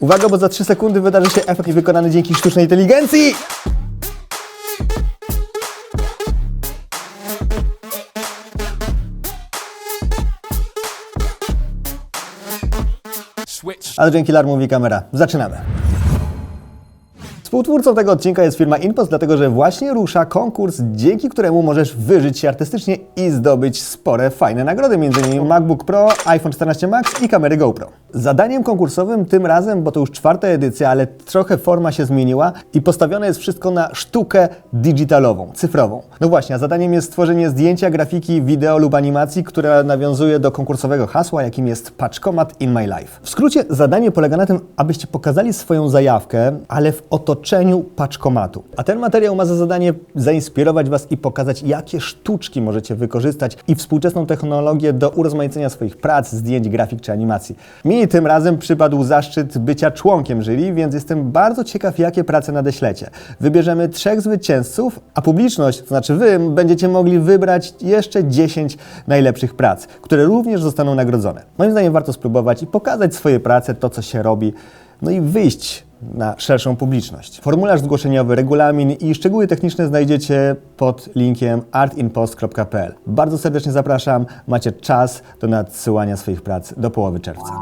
Uwaga, bo za 3 sekundy wydarzy się efekt wykonany dzięki sztucznej inteligencji! Switch. Adrian Kilar mówi kamera. Zaczynamy. Współtwórcą tego odcinka jest firma Inpost, dlatego że właśnie rusza konkurs, dzięki któremu możesz wyżyć się artystycznie i zdobyć spore, fajne nagrody, m.in. MacBook Pro, iPhone 14 Max i kamery GoPro. Zadaniem konkursowym tym razem, bo to już czwarta edycja, ale trochę forma się zmieniła i postawione jest wszystko na sztukę digitalową, cyfrową. No właśnie, a zadaniem jest stworzenie zdjęcia, grafiki, wideo lub animacji, która nawiązuje do konkursowego hasła, jakim jest Paczkomat in my life. W skrócie zadanie polega na tym, abyście pokazali swoją zajawkę, ale w otoczeniu paczkomatu. A ten materiał ma za zadanie zainspirować Was i pokazać, jakie sztuczki możecie wykorzystać i współczesną technologię do urozmaicenia swoich prac, zdjęć, grafik czy animacji. Mi tym razem przypadł zaszczyt bycia członkiem jury, więc jestem bardzo ciekaw, jakie prace nadeślecie. Wybierzemy trzech zwycięzców, a publiczność, to znaczy Wy, będziecie mogli wybrać jeszcze 10 najlepszych prac, które również zostaną nagrodzone. Moim zdaniem warto spróbować i pokazać swoje prace, to co się robi, no i wyjść na szerszą publiczność. Formularz zgłoszeniowy, regulamin i szczegóły techniczne znajdziecie pod linkiem artinpost.pl. Bardzo serdecznie zapraszam, macie czas do nadsyłania swoich prac do połowy czerwca.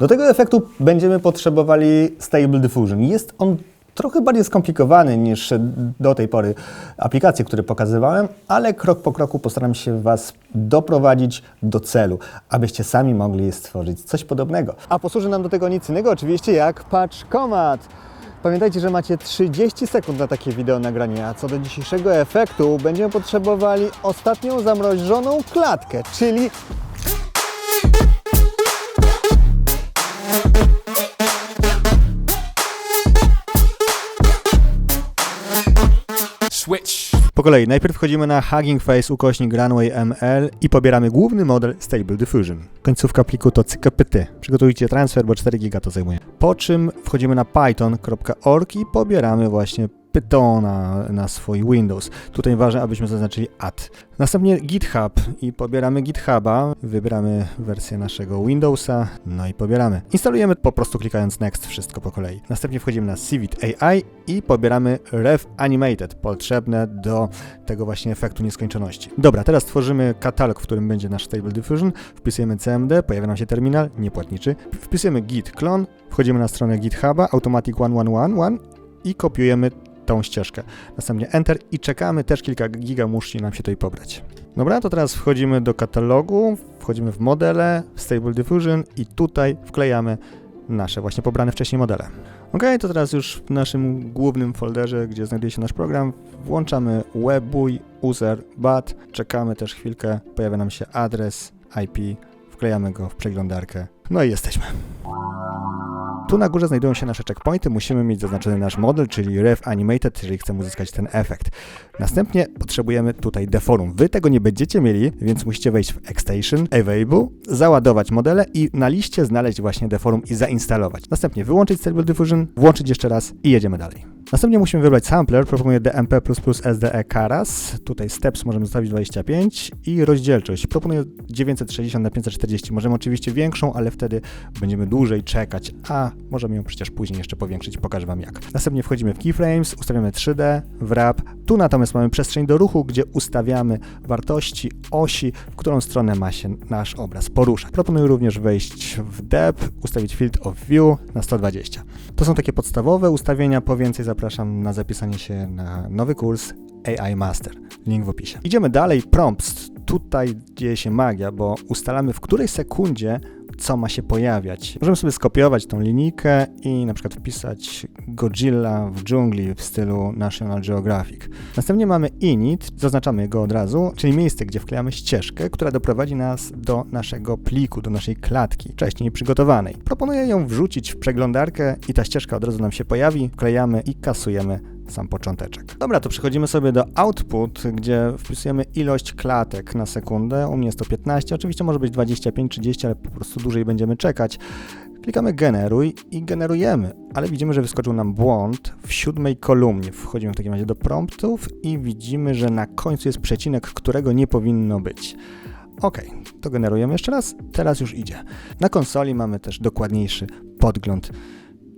Do tego efektu będziemy potrzebowali Stable Diffusion. Jest on trochę bardziej skomplikowany niż do tej pory aplikacje, które pokazywałem, ale krok po kroku postaram się Was doprowadzić do celu, abyście sami mogli stworzyć coś podobnego. A posłuży nam do tego nic innego oczywiście jak paczkomat. Pamiętajcie, że macie 30 sekund na takie wideo nagranie, a co do dzisiejszego efektu będziemy potrzebowali ostatnią zamrożoną klatkę, czyli Po kolei, najpierw wchodzimy na Hugging Face ukośnik Runway ML i pobieramy główny model Stable Diffusion. Końcówka pliku to CKPT. Przygotujcie transfer, bo 4 giga to zajmuje. Po czym wchodzimy na python.org i pobieramy właśnie Pythona na swój Windows. Tutaj ważne, abyśmy zaznaczyli add. Następnie GitHub i pobieramy GitHuba, wybieramy wersję naszego Windowsa, no i pobieramy. Instalujemy po prostu klikając Next wszystko po kolei. Następnie wchodzimy na Civit AI i pobieramy Rev Animated, potrzebne do tego właśnie efektu nieskończoności. Dobra, teraz tworzymy katalog, w którym będzie nasz Stable Diffusion, wpisujemy CMD, pojawia nam się terminal, niepłatniczy, wpisujemy git clone, wchodzimy na stronę GitHuba, automatic 1111 i kopiujemy tą ścieżkę. Następnie Enter i czekamy, też kilka giga musi nam się tutaj pobrać. Dobra, to teraz wchodzimy do katalogu, wchodzimy w modele, Stable Diffusion i tutaj wklejamy nasze właśnie pobrane wcześniej modele. Ok, to teraz już w naszym głównym folderze, gdzie znajduje się nasz program, włączamy webuj, user, bat, czekamy też chwilkę, pojawia nam się adres IP, wklejamy go w przeglądarkę, no i jesteśmy. Tu na górze znajdują się nasze checkpointy, musimy mieć zaznaczony nasz model, czyli Rev Animated, jeżeli chcemy uzyskać ten efekt. Następnie potrzebujemy tutaj deforum. Wy tego nie będziecie mieli, więc musicie wejść w Extension, Available, załadować modele i na liście znaleźć właśnie deforum i zainstalować. Następnie wyłączyć Stable Diffusion, włączyć jeszcze raz i jedziemy dalej. Następnie musimy wybrać sampler, proponuję DMP++ SDE Keras, tutaj steps możemy zostawić 25 i rozdzielczość, proponuję 960 na 540 możemy oczywiście większą, ale wtedy będziemy dłużej czekać, a możemy ją przecież później jeszcze powiększyć, pokażę Wam jak. Następnie wchodzimy w keyframes, ustawiamy 3D, wrap, tu natomiast mamy przestrzeń do ruchu, gdzie ustawiamy wartości osi, w którą stronę ma się nasz obraz poruszać. Proponuję również wejść w depth, ustawić field of view na 120. To są takie podstawowe ustawienia, po więcej zapraszam na zapisanie się na nowy kurs AI Master. Link w opisie. Idziemy dalej, prompts. Tutaj dzieje się magia, bo ustalamy w której sekundzie co ma się pojawiać. Możemy sobie skopiować tą linijkę i na przykład wpisać Godzilla w dżungli w stylu National Geographic. Następnie mamy init, zaznaczamy go od razu, czyli miejsce, gdzie wklejamy ścieżkę, która doprowadzi nas do naszego pliku, do naszej klatki, wcześniej przygotowanej. Proponuję ją wrzucić w przeglądarkę i ta ścieżka od razu nam się pojawi, wklejamy i kasujemy sam począteczek. Dobra, to przechodzimy sobie do output, gdzie wpisujemy ilość klatek na sekundę. U mnie jest to 15, oczywiście może być 25, 30, ale po prostu dłużej będziemy czekać. Klikamy generuj i generujemy, ale widzimy, że wyskoczył nam błąd w siódmej kolumnie. Wchodzimy w takim razie do promptów i widzimy, że na końcu jest przecinek, którego nie powinno być. Ok, to generujemy jeszcze raz, teraz już idzie. Na konsoli mamy też dokładniejszy podgląd,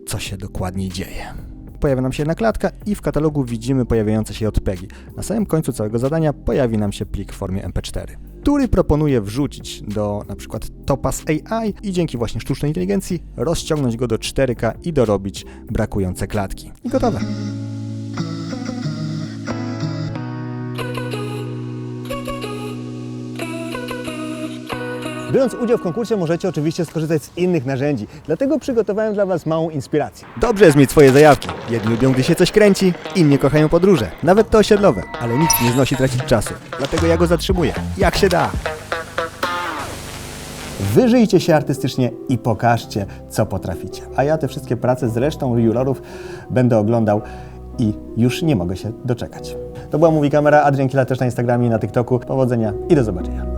co się dokładniej dzieje. Pojawia nam się jedna klatka i w katalogu widzimy pojawiające się JPEGi. Na samym końcu całego zadania pojawi nam się plik w formie MP4, który proponuję wrzucić do na przykład Topaz AI i dzięki właśnie sztucznej inteligencji rozciągnąć go do 4K i dorobić brakujące klatki. I gotowe. Biorąc udział w konkursie możecie oczywiście skorzystać z innych narzędzi, dlatego przygotowałem dla Was małą inspirację. Dobrze jest mieć swoje zajawki. Jedni lubią, gdy się coś kręci, inni kochają podróże, nawet te osiedlowe, ale nikt nie znosi tracić czasu, dlatego ja go zatrzymuję, jak się da. Wyżyjcie się artystycznie i pokażcie, co potraficie. A ja te wszystkie prace z resztą jurorów będę oglądał i już nie mogę się doczekać. To była Mówi Kamera, Adrian Kila też na Instagramie i na TikToku. Powodzenia i do zobaczenia.